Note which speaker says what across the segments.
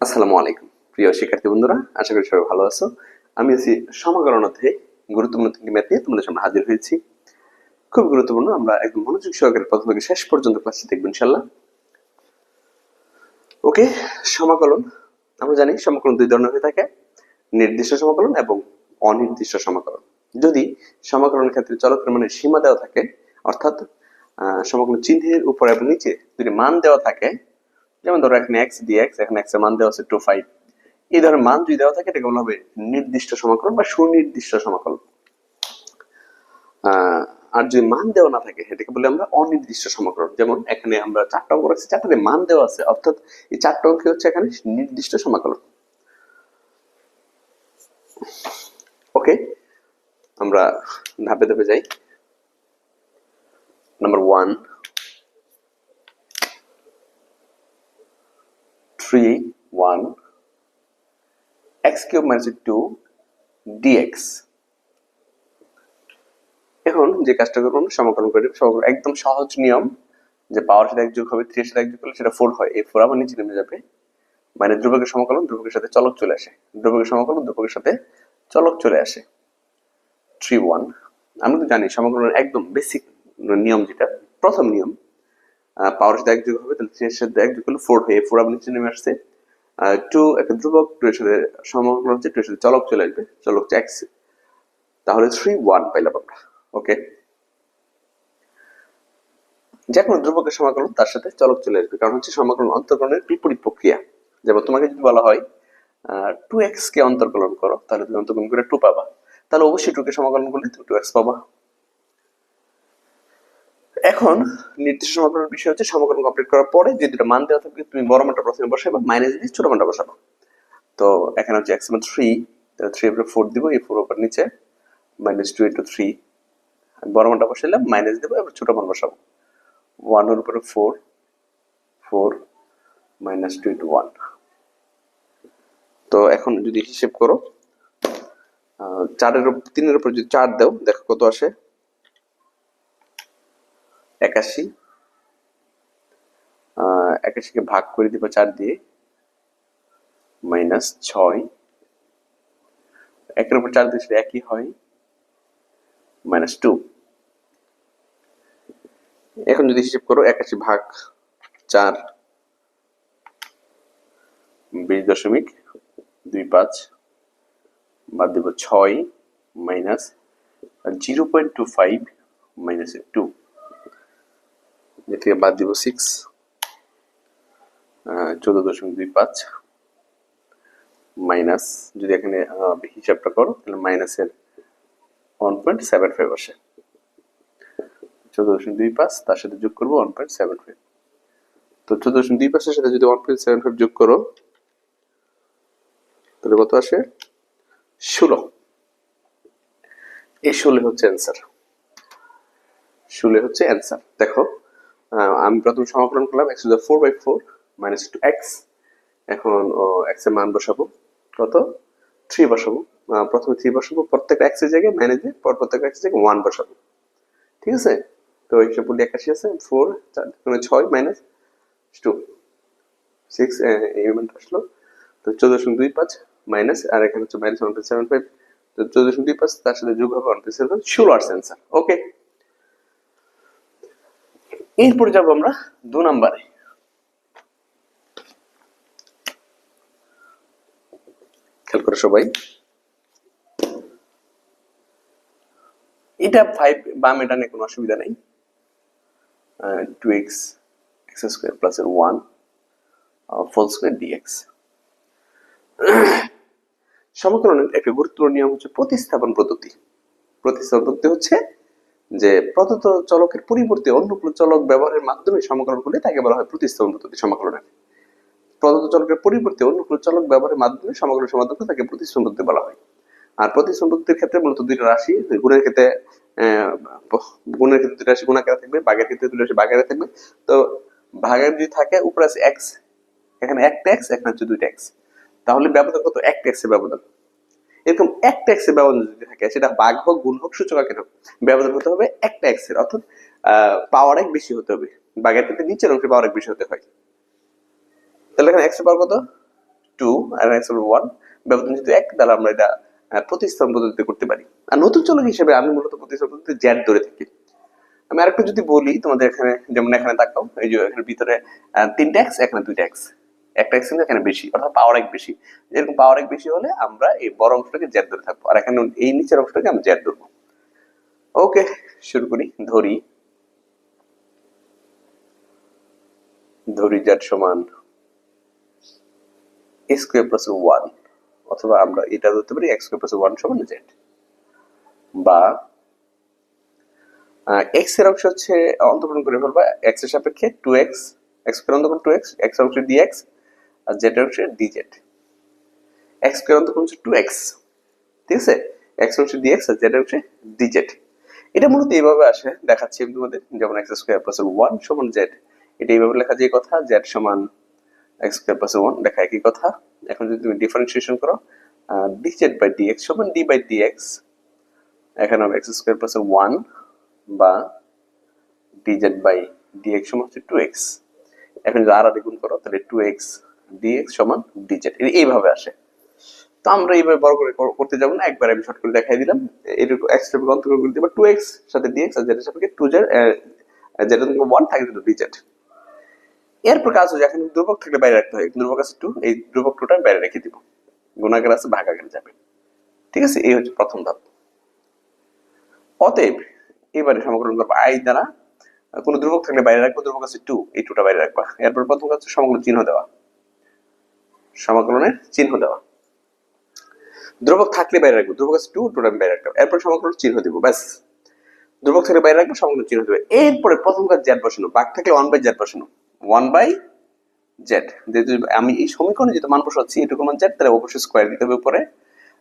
Speaker 1: আসসালামু আলাইকুম। প্রিয় শিক্ষার্থী বন্ধুরা, আশা করি সবাই ভালো আছো। আমি আছি সমাকলন অধ্যায়ে গুরুত্বপূর্ণ তিনটি ম্যাথ নিয়ে তোমাদের সামনে হাজির হয়েছি। খুব গুরুত্বপূর্ণ, আমরা একদম মনোযোগ সহকারে প্রথম থেকে শেষ পর্যন্ত ক্লাসটি দেখব ইনশাল্লাহ ওকে, সমাকলন। আমরা জানি সমাকলন দুই ধরনের হয়ে থাকে, নির্দিষ্ট সমাকলন এবং অনির্দিষ্ট সমাকলন। যদি সমাকলনের ক্ষেত্রে চলকের মানে সীমা দেওয়া থাকে, অর্থাৎ সমাকলন চিহ্নের উপর এবং নিচে যদি মান দেওয়া থাকে যেমন ধরো এখানে এক্স ডি এক্স এখানে এক্সের মান দেওয়া আছে টু ফাইভ এই ধরনের মান যদি দেওয়া থাকে এটাকে বলা হবে? নির্দিষ্ট সমাকলন বা সুনির্দিষ্ট সমাকলন। আর যদি মান দেওয়া না থাকে, এটাকে বলে আমরা অনির্দিষ্ট সমাকলন। যেমন এখানে আমরা চারটা অঙ্ক রাখছি, চারটাতে মান দেওয়া আছে, অর্থাৎ এই চারটা অঙ্ক হচ্ছে এখানে নির্দিষ্ট সমাকলন। ওকে, আমরা ধাপে ধাপে যাই। Number one three one x cube minus two d x এখন যে কাজটা আমরা সমাকলন করে সমাকলন একদম সহজ নিয়ম যে পাওয়ার সাথে যোগ হবে থ্রি এর সাথে যোগ করলে সেটা ফোর হয়। এই ফোর আবার নিচে নেমে যাবে। মানে ধ্রুবকের সমাকলন ধ্রুবকের সাথে চলক চলে আসে। ধ্রুবকের সমাকলন ধ্রুবকের সাথে চলক চলে আসে। থ্রি ওয়ান আমরা তো জানি সমাকলনের একদম বেসিক নিয়ম যেটা, প্রথম নিয়ম। পাওয়ার সাথে হবে, তাহলে থ্রি এর সাথে করলে ফোর হয়ে ফোর নিচে নেমে আসছে। টু একটা ধ্রুবক টু এর সাথে সমাকলন হচ্ছে টু এর সাথে চলক চলে আসবে, চলক হচ্ছে এক্স তাহলে থ্রি ওয়ান পাইলাম আমরা ওকে যে কোনো ধ্রুবকের সমাকলন তার সাথে চলক চলে আসবে, কারণ হচ্ছে সমাকলন অন্তর্কলনের বিপরীত প্রক্রিয়া। যেমন তোমাকে যদি বলা হয় টু এক্স কে অন্তর্কলন করো, তাহলে তুমি অন্তর্কলন করে টু পাবা। তাহলে অবশ্যই টু কে সমাকলন করলে তুমি টু এক্স পাবা। এখন নির্দিষ্ট সমাকলনের বিষয় হচ্ছে সমাকলন কমপ্লিট করার পরে যে দুটো মান দেওয়া থাকবে, তুমি বড় মানটা প্রথমে বসাবে মাইনাস দিয়ে ছোট মানটা বসাবো তো এখানে হচ্ছে এক্স থ্রি থ্রি উপরে ফোর দিব, এই ফোর উপর নিচে মাইনাস টু ইন্টু থ্রি বড় মানটা বসাইলাম মাইনাস দেবো, এবার ছোট মান বসাবো। ওয়ানের উপরে four four minus two into one তো এখন যদি হিসেব করো চারের তিনের উপর যদি চার দাও, দেখো কত আসে। একাশি। একাশিকে ভাগ করে দিব চার দিয়ে মাইনাস ছয়। একের উপর চার দিয়ে সেটা একই হয় মাইনাস টু এখন যদি হিসেব করো, একাশি ভাগ চার, বিশ দশমিক দুই পাঁচ, বাদ দিব ছয় minus zero point two five minus two এ বাদ দিব সিক্স চোদ্দ দশমিক দুই পাঁচ মাইনাস যদি এখানে হিসাবটা করো, তাহলে মাইনাসের ওয়ান পয়েন্ট সেভেন ফাইভ আসে। চোদ্দ দশমিক দুই পাঁচ, তার সাথে যোগ করব ওয়ান পয়েন্ট সেভেন ফাইভ তো চোদ্দ দশমিক দুই পাঁচের সাথে যদি ওয়ান পয়েন্ট সেভেন ফাইভ যোগ করো, তাহলে কত আসে? ষোলো। এই ষোলো হচ্ছে অ্যান্সার ষোলো হচ্ছে অ্যান্সার দেখো আমি প্রথম সমাকলন করলাম x two four by four minus two x এখন এক্সের মান বসাবো। কত? থ্রি বসাবো। প্রথমে থ্রি বসাবো, প্রত্যেকটা এক্সের জায়গায় মাইনাস দিয়ে পর প্রত্যেকটা এক্সের জায়গায় ওয়ান বসাবো। ঠিক আছে? তো হিসাব করলে একাশি আছে ফোর মানে ছয় মাইনাস টু সিক্স এই আসলো। তো চোদ্দ দশমিক দুই পাঁচ মাইনাস আর এখানে হচ্ছে minus one point seven five তো চোদ্দ দশমিক দুই পাঁচ, তার সাথে যোগ হবে ওয়ান পয়েন্ট সেভেন ষোলো আসছে অ্যান্সার ওকে এরপরে যাব আমরা দু নম্বরে। খেয়াল করে সবাই। এটা ফাইভ বাম এটা কোনো অসুবিধা নেই। Two x x square plus এর one whole square d x সমীকরণের একটা গুরুত্বপূর্ণ নিয়ম হচ্ছে প্রতিস্থাপন পদ্ধতি। প্রতিস্থাপন পদ্ধতি হচ্ছে যে প্রদত্ত চলকের পরিবর্তে অন্য কোনো চলক ব্যবহারের মাধ্যমে সমাকলন করলে তাকে বলা হয় প্রতিস্থাপন পদ্ধতি সমাকলনের প্রদত্ত চলকের পরিবর্তে অন্য কোনো চলক ব্যবহারের মাধ্যমে সমাকলন সমাধান করে তাকে প্রতিস্থাপন পদ্ধতি বলা হয়। আর প্রতিস্থাপন পদ্ধতির ক্ষেত্রে মূলত দুইটা রাশি গুণের ক্ষেত্রে গুণের ক্ষেত্রে দুইটা রাশি গুণাকারে থাকবে ভাগের ক্ষেত্রে দুইটা রাশি ভাগাকারে থাকবে। তো ভাগের যদি থাকে, উপরে আছে এক্স এখানে একটা এক্স এখানে হচ্ছে দুইটা এক্স তাহলে ব্যবধান কত? একটা এক্সের ব্যবধান। এরকম একটা এক্সের ব্যবধান যদি থাকে সেটা ভাগ হোক গুণ হোক সূচক কেন ব্যবধান হতে হবে একটা এক্সের অর্থাৎ পাওয়ার এক বেশি হতে হবে। বাগের ক্ষেত্রে নিচের অংশে পাওয়ার এক বেশি হতে হয়। তাহলে এখানে এক্সের পাওয়ার কত? টু আর এক্স ওয়ান ব্যবধান যদি এক দ্বারা আমরা এটা আহ, প্রতিস্থাপন পদ্ধতিতে করতে পারি। আর নতুন চলক হিসেবে আমি মূলত প্রতিস্থাপন পদ্ধতিতে জ্যাড ধরে থাকি। আমি আরেকটু যদি বলি তোমাদের এখানে যেমন এখানে তাকাও এই যে এখানে ভিতরে তিনটা এক্স এখানে দুইটা এক্স একটা এক্স এখানে বেশি, অর্থাৎ পাওয়ার এক বেশি। এরকম পাওয়ার এক বেশি হলে আমরা এই বড় অংশটাকে জ্যাড ধরে থাকব। আর এখানে এই নিচের অংশটাকে আমরা জ্যাড ধরবো। ওকে শুরু করি, ধরি। ধরি জ্যাড সমান স্কোয়ার প্লাস ওয়ান অথবা আমরা এটা ধরতে পারি এক্স স্কোয়ার প্লাস ওয়ান সমান জেড বা এক্সের অংশ হচ্ছে অন্তর্গ্রহণ করে ফেলবা এক্সের সাপেক্ষে টু এক্স এক্স স্কোয়ার অন্তর্গ্রহণ টু এক্স এক্স অংশ ডি এক্স আর জেড অংশে ডি জেড এক্স স্কোয়ার অন্তর্গ্রহণ হচ্ছে টু এক্স ঠিক আছে? এক্স অংশে ডি এক্স আর জেড অংশে ডি জেড এটা মূলত এইভাবে আসে, দেখাচ্ছি আমি তোমাদের, যেমন এক্স স্কোয়ার প্লাস ওয়ান সমান জেড এটা এইভাবে লেখা যায় কথা জেড সমান এক্স স্কোয়ার প্লাস ওয়ান লেখা একই কথা। এখন যদি তুমি ডিফারেন্সিয়েশন করো d z by d x সমান ডি বাই ডি এক্স এখানে হবে এক্স স্কোয়ার প্লাস ওয়ান বা d z by d x সমান হচ্ছে টু এক্স এখন যদি আর আর গুণ করো, তাহলে টু এক্স এক্স সমান জেড এইভাবে আসে। তো আমরা এইভাবে বড় করে করতে যাব না, একবার আমি শর্ট করে দেখাই দিলাম। এরকম এক্স টাইপের অন্তর্গত করে দিবা টু এক্স সাথে ডি এক্স আর জেড সাপেক্ষে টু জেড যেটা তুমি ওয়ান থাকে কিন্তু ডি জেড এরপর কাজ হচ্ছে, এখন ধ্রুবক থাকলে বাইরে রাখতে হয়। ধ্রুবক আছে টু এই ধ্রুবক টুটা বাইরে রেখে দিব। গুণাগার আছে ভাগাগার যাবে। ঠিক আছে? এই হচ্ছে প্রথম ধাপ। অতএব, এবারে সমাকলন করব আই দ্বারা। কোনো ধ্রুবক থাকলে বাইরে রাখব, ধ্রুবক আছে টু এই টুটা বাইরে রাখবা। এরপর প্রথম কাজ সমাকলন চিহ্ন দেওয়া। সমাকলনের চিহ্ন দেওয়া। ধ্রুবক থাকলে বাইরে রাখব, ধ্রুবক আছে টু টুটা আমি বাইরে রাখব এরপর সমাকলন চিহ্ন দিব, ব্যাস। ধ্রুবক থাকলে বাইরে রাখব, সমাকলন চিহ্ন দেবে। এরপরে প্রথম কাজ জেড বসানো বাঘ থাকলে ওয়ান বাই জেড বসানো। ওয়ান বাই জেড যেহেতু আমি এই সমীকরণে যেহেতু মান বসাচ্ছি, এটুকু মান জেড তাহলে অবশ্যই স্কোয়ার দিতে হবে উপরে।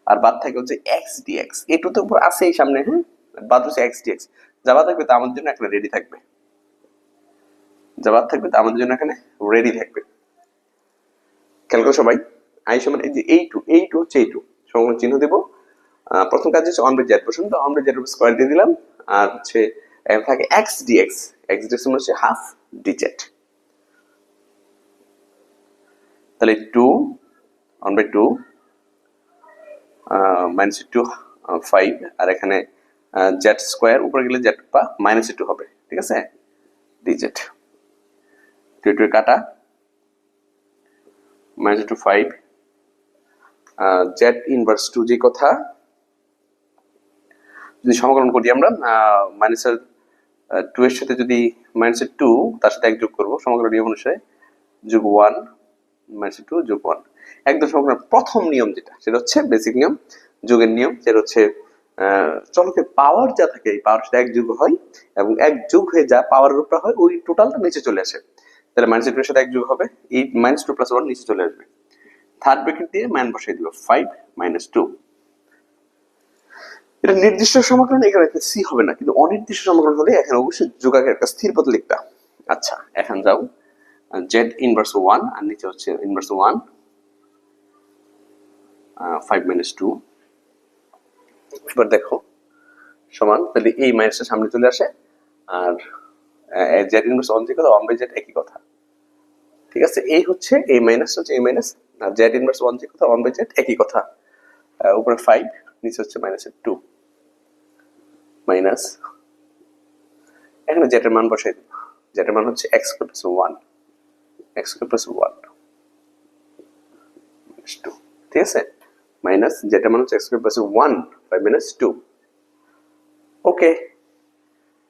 Speaker 1: আর বাদ থাকে হচ্ছে এক্স ডিএক্স এটু তো উপর আছে এই সামনে হ্যাঁ? বাদ হচ্ছে এক্স ডিএক্স যা বাদ থাকবে তা আমাদের জন্য এখানে রেডি থাকবে। যা বাদ থাকবে তা আমাদের জন্য এখানে রেডি থাকবে। খেয়াল করো সবাই। আই সমান এই যে এই টু এই টু হচ্ছে এই টু সংগ্রহ চিহ্ন দেবো। প্রথম কাজ হচ্ছে অন জেড বসুন। তো অন জেড স্কোয়ার দিয়ে দিলাম। আর হচ্ছে, এখানে থাকে এক্স ডিএক্স এক্স ডিএক্স মানে হচ্ছে হাফ ডি জেড তাহলে two one by two minus two five আর এখানে জেড স্কোয়ার উপরে গেলে জেড বা মাইনাস টু হবে। ঠিক আছে? ডিজেট টু টু কাটা। Minus two five z inverse two যে কথা যদি সমাকলন করি আমরা মাইনাসের টু এর সাথে যদি মাইনাসের টু তার সাথে এক যোগ করব সমাকলন নিয়ম অনুসারে যোগ ওয়ান মাইনাস টু যোগ ওয়ান একদম সমাকলন প্রথম নিয়ম যেটা সেটা হচ্ছে বেসিক নিয়ম যোগের নিয়ম সেটা হচ্ছে আহ, চলকের পাওয়ার যা থাকে এই পাওয়ার সাথে এক যোগ হয় এবং এক যোগ হয়ে যা পাওয়ারের উপর হয় ওই টোটালটা নিচে চলে আসে। তাহলে মাইনাস টু এর সাথে এক যোগ হবে, এই মাইনাস টু প্লাস ওয়ান নিচে চলে আসবে। থার্ড ব্র্যাকেট দিয়ে মান বসাই দিব ফাইভ মাইনাস টু এটা নির্দিষ্ট সমাকলন এখানে সি হবে না, কিন্তু অনির্দিষ্ট সমাকলন হলে এখানে অবশ্যই যোগাকের একটা স্থির পদ লিখতা আচ্ছা এখন যাও। জেড ইনভার্স ওয়ান আর নিচে হচ্ছে inverse one five minus two এবার দেখো, সমান, তাহলে এই মাইনাসটা সামনে চলে আসে, আর জেড ইনভার্স ওয়ান যে কথা বাই জেড একই কথা। ঠিক আছে? এই হচ্ছে এই মাইনাস হচ্ছে এই মাইনাস আর জেড ইনভার্স ওয়ান যে কথা ওয়ান বাই জেড একই কথা। উপরে ফাইভ নিচে হচ্ছে মাইনাসের টু মাইনাস এখানে জেটের মান বসাই দিব। জেটের মান হচ্ছে x square plus one x square plus one two ঠিক আছে? মাইনাস জেটের মান হচ্ছে x square plus one five minus two okay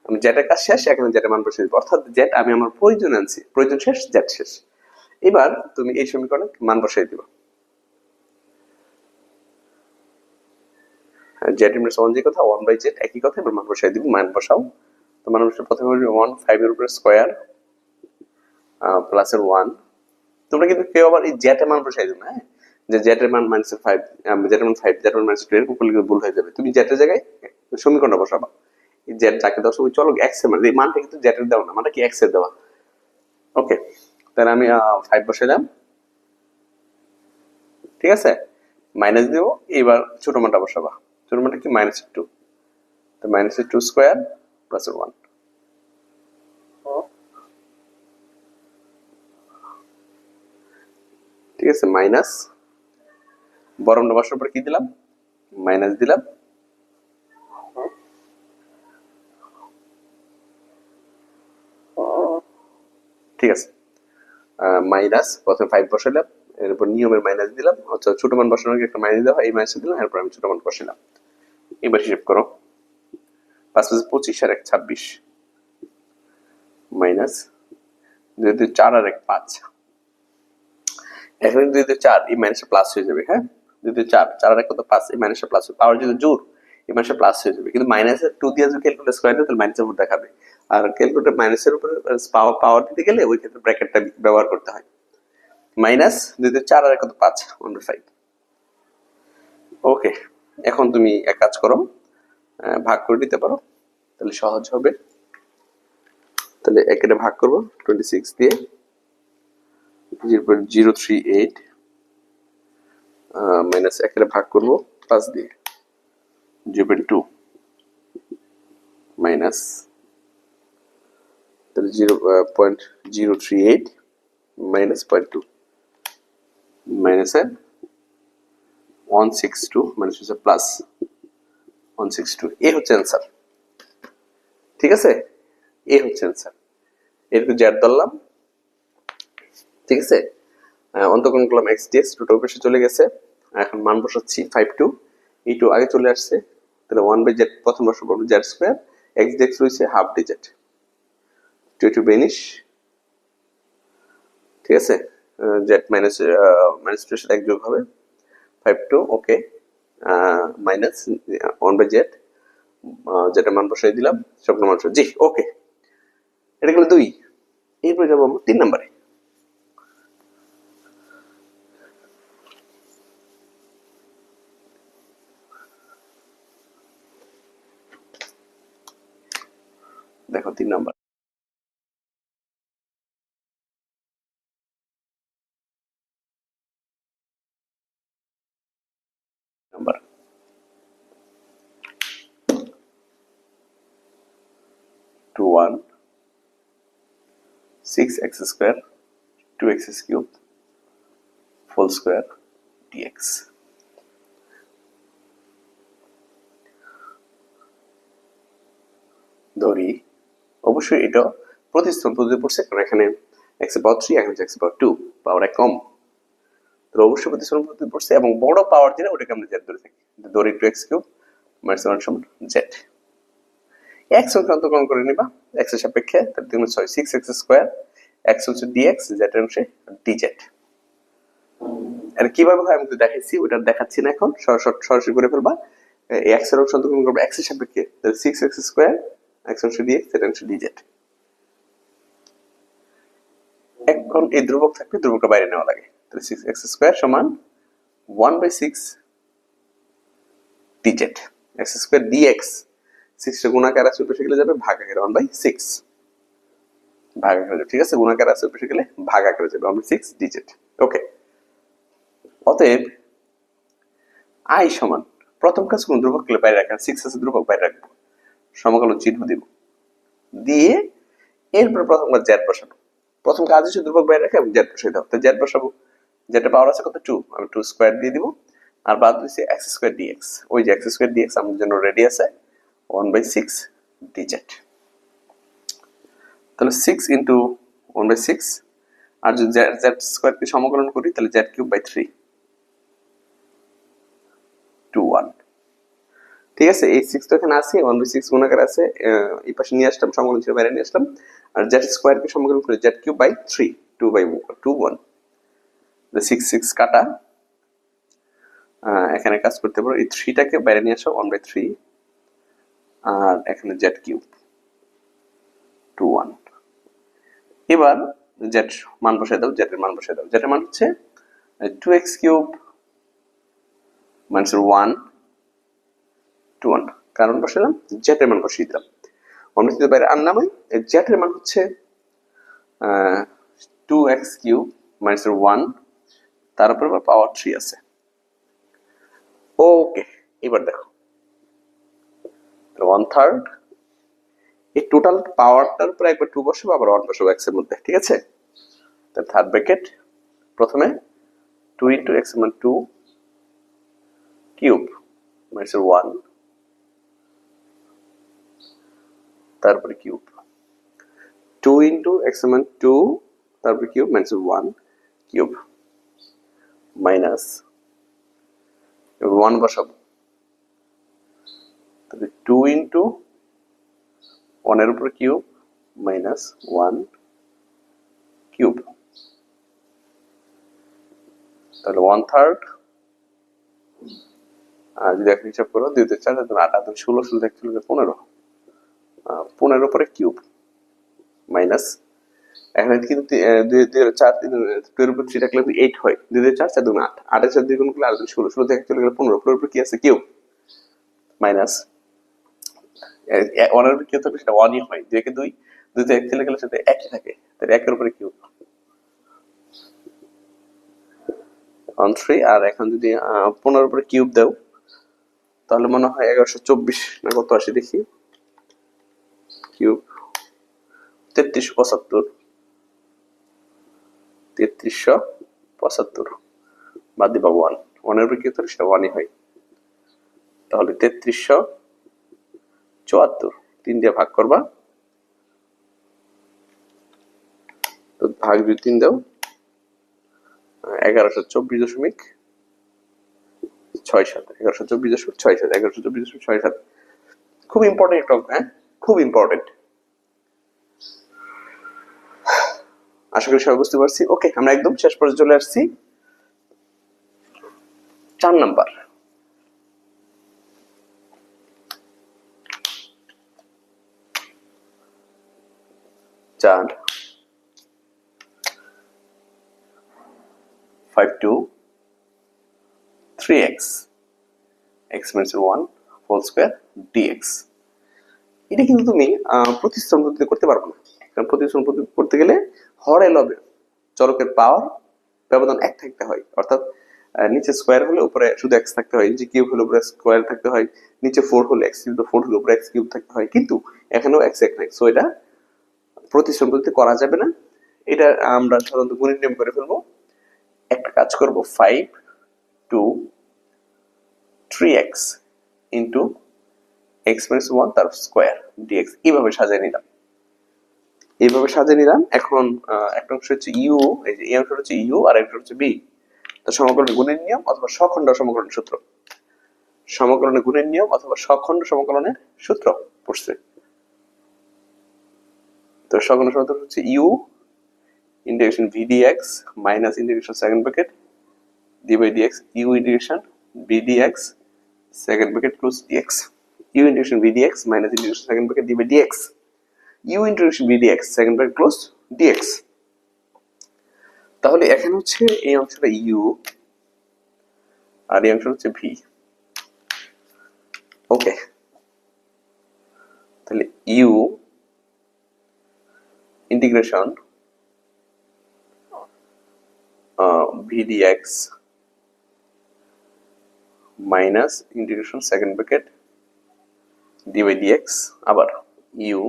Speaker 1: আমি জেটের কাজ শেষ, এখানে জেটের মান বসে অর্থাৎ জেট আমি আমার প্রয়োজন আনছি, প্রয়োজন শেষ জেট শেষ। এবার তুমি এই সমীকরণে মান বসাই দিবা। ওয়ান যে কথা ওয়ান বাই একই কথা, এবার মান বসাই দিব, মান বসাও। তো মান বসে প্রথমে ওয়ান উপরে স্কোয়ার প্লাস এর ওয়ান তোমরা কিন্তু কেউ আবার এই এর মান বসাই দিবে হ্যাঁ? যে জেড এর মান মাইনাস ফাইভ জেড এর মান ফাইভ জেড এর মান মাইনাস টু ভুল হয়ে যাবে। তুমি জেড এর জায়গায় সমীকরণটা বসাবা। জেড যাকে দাও। ওই চলো এক্সের মান, এই মানটা কিন্তু জেড এর দেওয়া না, মানটা কি এক্সের দেওয়া? ওকে তাহলে আমি ফাইভ বসাইলাম ঠিক আছে? মাইনাস দেবো এবার ছোট মানটা বসাবা। ছোট মানটা কি? মাইনাস টু তো minus two square plus one ঠিক আছে মাইনাস বরমটা বসার পর কি দিলাম? মাইনাস দিলাম। ঠিক আছে। মাইনাস প্রথমে ফাইভ বসালাম এরপর নিয়মের মাইনাস দিলাম, অর্থাৎ ছোট মান বসানোর আগে একটা মাইনাস দেওয়া এই মাইনাস দিলাম, এরপর আমি ছোট মান বসালাম এবার হিসেব করো, পাঁচ পাঁচ পঁচিশ আর এক ছাব্বিশ। মাইনাস দুই চার আর এক পাঁচ। এখানে দুই চার, এই মাইনাসে প্লাস হয়ে যাবে হ্যাঁ? দুই চার চার আর এক কত পাঁচ? এই মাইনাসে প্লাস হবে। পাওয়ার যদি জোর। এই মাইনাসে প্লাস হয়ে যাবে। কিন্তু মাইনাসের টু দিয়ে যদি ক্যালকুলেট দেয় তাহলে মাইনাসের উপর দেখাবে। আর মাইনাসের উপরে পাওয়ার পাওয়ার দিতে গেলে ওই ক্ষেত্রে ব্র্যাকেটটা ব্যবহার করতে হয়। মাইনাস চার আর কত পাঁচ ফাইভ ওকে এখন তুমি এক কাজ করো ভাগ করে দিতে পারো, তাহলে সহজ হবে। তাহলে একেটা ভাগ করব টোয়েন্টি সিক্স দিয়ে জিরো থ্রি এইট মাইনাস একেটা ভাগ করব পাঁচ দিয়ে। পয়েন্ট টু মাইনাস তাহলে zero point zero three eight minus point two minus one six two minus হচ্ছে প্লাস ওয়ান সিক্স টু এ হচ্ছে অ্যান্সার ঠিক আছে? এ হচ্ছে অ্যান্সার এরকম জ্যাট ধরলাম। ঠিক আছে? অন্তকরণ করলাম এক্স ডিএক্স টু পাশে চলে গেছে। এখন মান বসাচ্ছি ফাইভ টু এই টু আগে চলে আসছে। তাহলে ওয়ান বাই জেড প্রথম বসাবো জেড স্কোয়ার এক্স ডিএক্স রয়েছে half D Z two two vanish ঠিক আছে? জেড মাইনাস মাইনাস টু সাথে এক যোগ হবে। Five two okay minus one by z যেটা মান বসাই দিলাম। স্বপ্ন মান জি ওকে এটা গেল দুই। এরপরে যাব আমরা তিন নম্বরে। number. Number. Two one. Six x square. Two x cubed. Full square. Dx. Dori. অবশ্যই এটা প্রতিস্থান পদ্ধতি পড়ছে কারণ এখানে এক্স পাওয়ার থ্রি এখানে এক্স পাওয়ার টু পাওয়ার এক কম। তো অবশ্যই প্রতিস্থান পদ্ধতি পড়ছে এবং বড় পাওয়ার যেটা ওটাকে আমরা জেড ধরে থাকি। ধরি two x cube minus one সমান জেড এক্স অন্তর্করণ করে নিবা এক্সের সাপেক্ষে, তাহলে তিন ছয় সিক্স এক্স স্কোয়ার এক্স হচ্ছে ডিএক্স জেড এর অংশে ডিজেড আর কীভাবে হয় আমি তো দেখাইছি, ওটা দেখাচ্ছি না এখন, সরাসরি করে ফেলবা। এক্সের অংশ অন্তর্করণ করব এক্সের সাপেক্ষে, তাহলে six x square x z এখন এই ধ্রুবক ধ্রুবকটা বাইরে নেওয়া লাগে। তাহলে সিক্স এক্স স্কোয়ার সমান one by six x square সিক্সটা গুণাকার আছে গেলে যাবে ভাগ আকারে ওয়ান বাই সিক্স ভাগ আকারে ঠিক আছে? গুণাকার আছে উপরে গেলে ভাগ আকারে যাবে ওয়ান বাই সিক্স ওকে অতএব আই সমান, প্রথম কাজ কোন ধ্রুবক বাইরে রাখেন সিক্স আছে ধ্রুবক বাইরে রাখব। সমকাল চিহ্ন দিব। দিয়ে এরপর প্রথম কাজ জেড বসাবো। প্রথম কাজ হচ্ছে ধ্রুবক বাইরে রাখে আমি জেড বসাই দাও তো জেড বসাবো। যেটা পাওয়ার আছে কত? টু আমি টু স্কোয়ার দিয়ে দিব। আর বাদ দিচ্ছি এক্স স্কোয়ার ডিএক্স ওই যে এক্স স্কোয়ার ডিএক্স আমার জন্য রেডি আছে। One by six d dz তাহলে six into one by six আর যদি জেড স্কোয়ারকে সমকলন করি, তাহলে z cube by three two one ঠিক আছে, এই সিক্স তো এখানে আছে ওয়ান বাই সিক্স গুণাকার আছে এই পাশে নিয়ে আসলাম সমকলন ছিল বাইরে নিয়ে আসলাম, আর জেড স্কোয়ারকে সমকলন করে z cube by three two by two one six six কাটা এখানে কাজ করতে পারো, এই থ্রিটাকে বাইরে নিয়ে আসো ওয়ান বাই থ্রি আর এখানে জেড কিউব টু ওয়ান এবার জেড মান বসাই দাও জেটের মান বসাই দাও জেটের মান হচ্ছে two x cube minus one কারণ বসালাম জেটের মান বসিয়ে দিলাম। কিছু বাইরে আর নামাই জেটের মান হচ্ছে two x cube minus one তার উপর পাওয়ার থ্রি আছে। ওকে এবার দেখো। ওয়ান থার্ড এই টোটাল পাওয়ারটার উপরে একবার টু বসাবো, আবার ওয়ান বসাবো এক্সের মধ্যে, ঠিক আছে? থার্ড ব্র্যাকেট প্রথমে টু ইন্টু এক্স মান টু কিউব মাইনাসের ওয়ান তারপরে কিউব। টু ইন্টু এক্স মান টু, তারপরে কিউব মাইনাসের ওয়ান, কিউব মাইনাস ওয়ান বসাবো। তাহলে টু ইন্টু ওয়ানের উপর কিউব মাইনাস ওয়ান কিউব। তাহলে ওয়ান থার্ড, আর যদি এখন হিসাব করো দুই দুই চার আট আট ষোলো ষোলো এক পনেরো। পনেরো পরে কিউব মাইনাস এখানে কিন্তু চার উপর থ্রি রাখলে এইট হয়। দুই দুই চার চার দুই আট। আটের চার দুই গুণ করলে দুই ষোলো। ষোলো থেকে চলে গেলে পনেরো। পনেরো উপর কি আছে? কিউব। মাইনাস ওয়ানের উপর কি থাকবে সেটা ওয়ানই হয়। দুই একে দুই দুই এক চলে গেলে সেটা একই থাকে। তাহলে একের উপরে কিউব। ওয়ান থ্রি আর এখন যদি আহ, পনেরোর উপরে কিউব দাও তাহলে মনে হয় এগারোশো চব্বিশ না কত আসে দেখি। কিউব তেত্রিশশো পঁচাত্তর। তেত্রিশশো পঁচাত্তর। বাদ দিবা ওয়ান ওয়ানের উপরে কি সেটা ওয়ানই হয়। তাহলে তেত্রিশশো চুয়াত্তর। তিন দিয়ে ভাগ করবা। তো ভাগ যদি তিন দাও এগারোশো চব্বিশ দশমিক ছয় সাত। এগারোশো চব্বিশ দশমিক ছয় সাত। এগারোশো চব্বিশ দশমিক ছয় সাত। খুব ইম্পর্টেন্ট অঙ্ক, হ্যাঁ? খুব ইম্পর্টেন্ট আশা করি সবাই বুঝতে পারছি। ওকে আমরা একদম শেষ পর্যন্ত চলে আসছি। চার নাম্বার। চার। Five two three x x minus one whole square dx এটা কিন্তু তুমি পদ্ধতিতে করতে পারবে না। কারণ পদ্ধতি করতে গেলে হরে লবে, চরকের পাওয়ার ব্যবধান এক থাকতে হয়। অর্থাৎ নিচে স্কোয়ার হলে উপরে শুধু এক্স থাকতে হয়, নিচে কিউব হলে উপরে স্কোয়ার থাকতে হয়, নিচে ফোর হলে এক্স কিউব ফোর হলে উপরে এক্স কিউব থাকতে হয়। কিন্তু এখানেও এক্স এক নাই। সো এটা পদ্ধতি করা যাবে না। এটা আমরা সাধারণত গুণের নিয়ম করে ফেলব। একটা কাজ করব five two three x into x minus one তার স্কোয়ার ডিএক্স এইভাবে সাজিয়ে নিলাম। এইভাবে সাজিয়ে নিলাম, এখন একটা অংশ হচ্ছে ইউ এই যে এই অংশটা হচ্ছে ইউ আর একটা হচ্ছে বি তো সমকলনের গুণের নিয়ম অথবা সখণ্ড সমকলনের সূত্র। সমকলনের গুণের নিয়ম অথবা সখণ্ড সমকলনের সূত্র পড়ছে। তো সখণ্ড সূত্র হচ্ছে u integration v dx minus integration second bracket d by dx u integration v dx second bracket close dx u integration v dx minus integration second bracket by dx u integration v dx second bracket close dx তাহলে এখানে হচ্ছে এই অংশটা u আর এই অংশটা হচ্ছে v okay তাহলে u integration v dx minus integration second bracket d by dx আবার u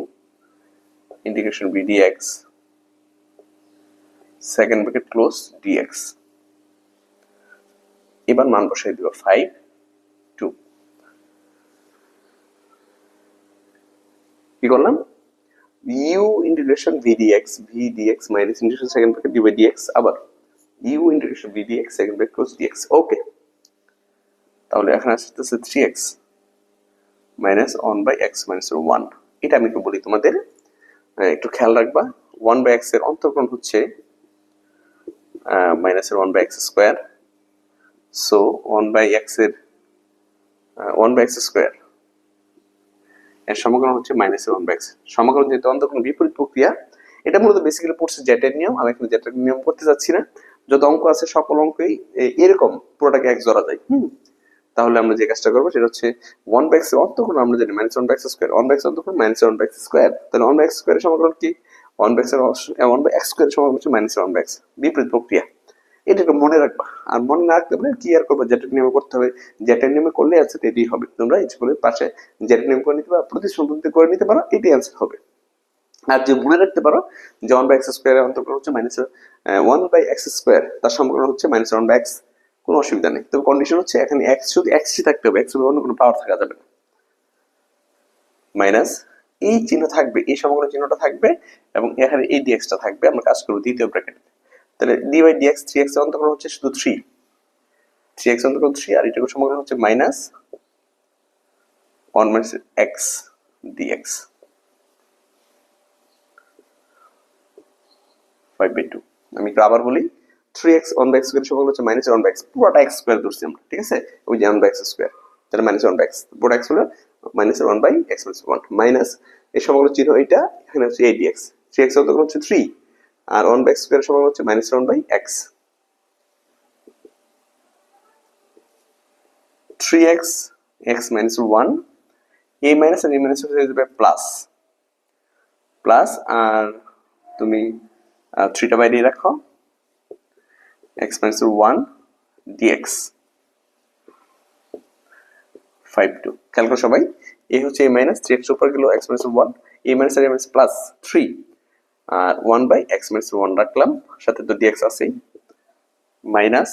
Speaker 1: integration v dx second bracket close dx এবার মান বসাই দিব ফাইভ টু কি করলাম? U integration v dx v dx minus integration second bracket d by dx আবার u integration v dx second bracket close dx okay তাহলে এখানে আসতেছে three x minus one by x minus one এটা আমি একটু বলি তোমাদের। একটু খেয়াল রাখবা। ওয়ান বাই এক্সের অন্তর্করণ হচ্ছে মাইনাসের one by x square so one by এক্সের ওয়ান বাই এক্স স্কোয়ার এর সমকলন হচ্ছে মাইনাসের ওয়ান বাই এক্স সমকলন যেহেতু অন্তর্করণ বিপরীত প্রক্রিয়া, এটা মূলত বেসিক্যালি পড়ছে জেটের নিয়ম। আমি এখানে জেটের নিয়ম করতে চাচ্ছি না। যত অঙ্ক আছে, সকল অঙ্কই এরকম পুরোটাকে এক জোড়া যায়। হুম? তাহলে আমরা যে কাজটা করব সেটা হচ্ছে ওয়ান বাই এক্স আমরা জানি minus one by square one by x অন্তঃকরণ minus one by square তাহলে ওয়ান বাই স্কোয়ারের সমকলন কি one by x one by x স্কোয়ারের সমকলন হচ্ছে মাইনাস ওয়ান বাই এক্স বিপরীত প্রক্রিয়া এটা একটু মনে রাখবা আর মনে না রাখতে পারলে কি আর করব জেটের নিয়মে করতে হবে জেটের নিয়মে করলে অ্যান্সার এটাই হবে তোমরা করে পাশে জেটের নিয়ম করে নিতে পারো প্রতিষ্ঠান পদ্ধতি করে নিতে পারো এটাই অ্যান্সার হবে আর যে মনে রাখতে পারো যে ওয়ান বাই এক্স স্কোয়ারের অন্তর্করণ হচ্ছে minus one by x square তার সমকলন হচ্ছে মাইনাস ওয়ান বাই এক্স কোনো অসুবিধা নেই। তবে কন্ডিশন হচ্ছে এখানে এক্স শুধু এক্সই থাকতে হবে এক্স অন্য কোনো পাওয়ার থাকা যাবে না। মাইনাস এই চিহ্ন থাকবে, এই সমগ্র চিহ্নটা থাকবে এবং এখানে এই ডিএক্সটা থাকবে, আমরা কাজ করব দ্বিতীয় ব্র্যাকেটে তাহলে d by dx three x অন্তর্গণ হচ্ছে শুধু থ্রি থ্রি এক্স অন্তর্গণ থ্রি আর এটাকে সমগ্র হচ্ছে minus one minus x dx five by two আমি একটু আবার বলি three x one by x square সমগ্র হচ্ছে মাইনাস ওয়ান বাই এক্স পুরোটা এক্স স্কোয়ার ধরছি আমরা, ঠিক আছে? ওই যে ওয়ান বাই এক্স স্কোয়ার তাহলে মাইনাস ওয়ান বাই এক্স পুরো এক্স হলো minus one by x minus one minus এই সমগ্র চিহ্ন এটা, এখানে হচ্ছে এই ডিএক্স থ্রি এক্স অন্তর্গণ হচ্ছে থ্রি আর ওয়ান বাই এক্স স্কোয়ার সমগ্র হচ্ছে minus one by x three x x minus one A minus আর এ মাইনাস হয়ে যাবে প্লাস প্লাস আর তুমি থ্রিটা বাইরে রাখো। X minus one dx five two খেয়াল করো সবাই এ হচ্ছে মাইনাস থ্রি এক্স উপর গেল এক্স মাইনাস ওয়ান এ মাইনাস আর এ minus plus three R one by x minus one রাখলাম, সাথে তো ডিএক্স আছেই। Minus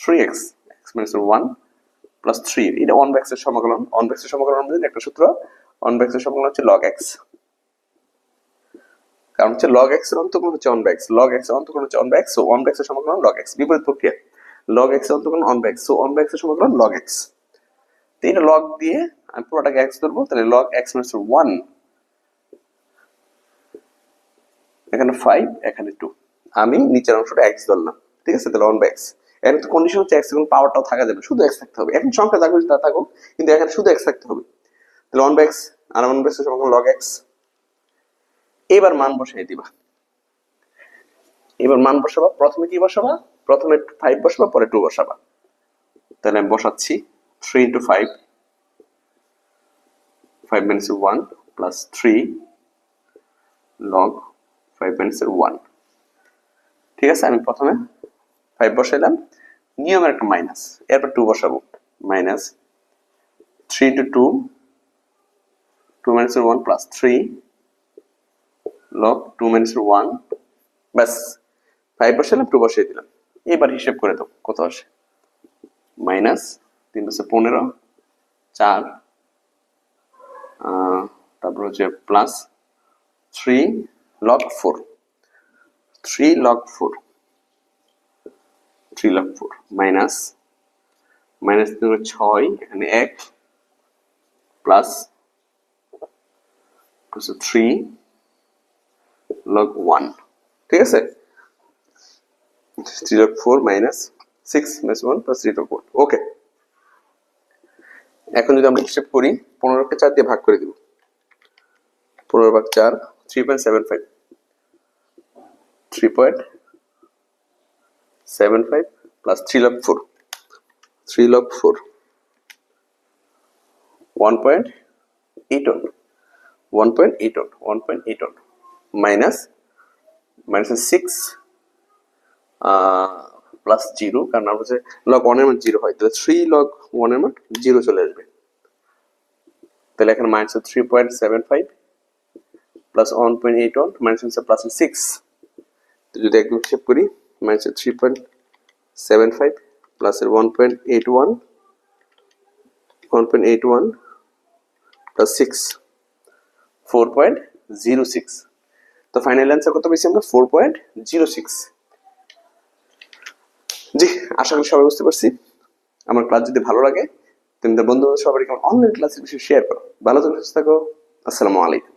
Speaker 1: three x x minus one plus three এটা ওয়ান ব্যাক্সের সমাকলন ওয়ান ব্যাক্সের সমাকলন আমাদের একটা সূত্র ওয়ান ব্যাক্সের সমাকলন হচ্ছে লগ এক্স কারণ হচ্ছে লগ এক্সের অন্তর্গণ হচ্ছে ওয়ান ব্যাক্স লগ এক্সের অন্তর্গণ হচ্ছে one by x so one ব্যাক্সের সমাকলন লগ এক্স বিপরীত প্রক্রিয়া। লগ এক্সের অন্তর্গণ ওয়ান ব্যাক্স সো ব্যাক্সের সমাকলন লগ এক্স তো এটা লগ দিয়ে আমি পুরোটাকে এক্স ধরবো, তাহলে লগ এক্স মাইনাস ওয়ান এখানে ফাইভ এখানে টু আমি নিচের অংশটা এক্স ধরলাম, ঠিক আছে? তাহলে ওয়ান বাই এখন তো কন্ডিশন হচ্ছে এক্স এবং পাওয়ারটাও থাকা যাবে, শুধু এক্স থাকতে হবে। এখন সংখ্যা থাকুক তা থাকুক, কিন্তু এখানে শুধু এক্স থাকতে হবে। তাহলে x R one by x log x এবার মান বসাই দিবা। এবার মান বসাবা, প্রথমে কি বসাবা? প্রথমে ফাইভ বসাবা, পরে টু বসাবা। তাহলে আমি বসাচ্ছি three into five five minus one plus three log five minus one ঠিক আছে? আমি প্রথমে ফাইভ বসাইলাম। নিয়মের একটা মাইনাস এরপর টু বসাবো। Minus three into two two minus one plus three log two minus one ব্যাস ফাইভ বসালাম টু বসিয়ে দিলাম। এবার হিসেব করে দাও, কত আসে? মাইনাস তিন বছর পনেরো, চার তারপর হচ্ছে plus three log four three log four three log four minus minus তিন ছয়, এখানে এক প্লাস থ্রি লগ ওয়ান ঠিক আছে? Three log four minus six minus one plus three log one okay এখন যদি আমরা হিসেব করি, পনেরোকে চার দিয়ে ভাগ করে দিব। পনেরো ভাগ চার three point seven five three point seven five plus three log four three log four minus minus six plus zero কারণ আমরা হচ্ছে লগ ওয়ানের মান জিরো হয়। তাহলে থ্রি লগ ওয়ানের মান জিরো চলে আসবে। তাহলে এখানে minus three point seven five plus one point eight one minus হচ্ছে প্লাস সিক্স তো যদি একদম হিসেব করি minus three point seven five প্লাসের one point eight one one point eight one plus six four point zero six তো final answer কত পেয়েছি আমরা? ফোর পয়েন্ট জিরো সিক্স জি, আশা করি সবাই বুঝতে পারছি। আমার ক্লাস যদি ভালো লাগে, তুমি তার বন্ধু, সবাইকে অনলাইন ক্লাসের বিষয়ে শেয়ার করো। ভালো থাকো, সুস্থ থাকো। আসসালামু আলাইকুম।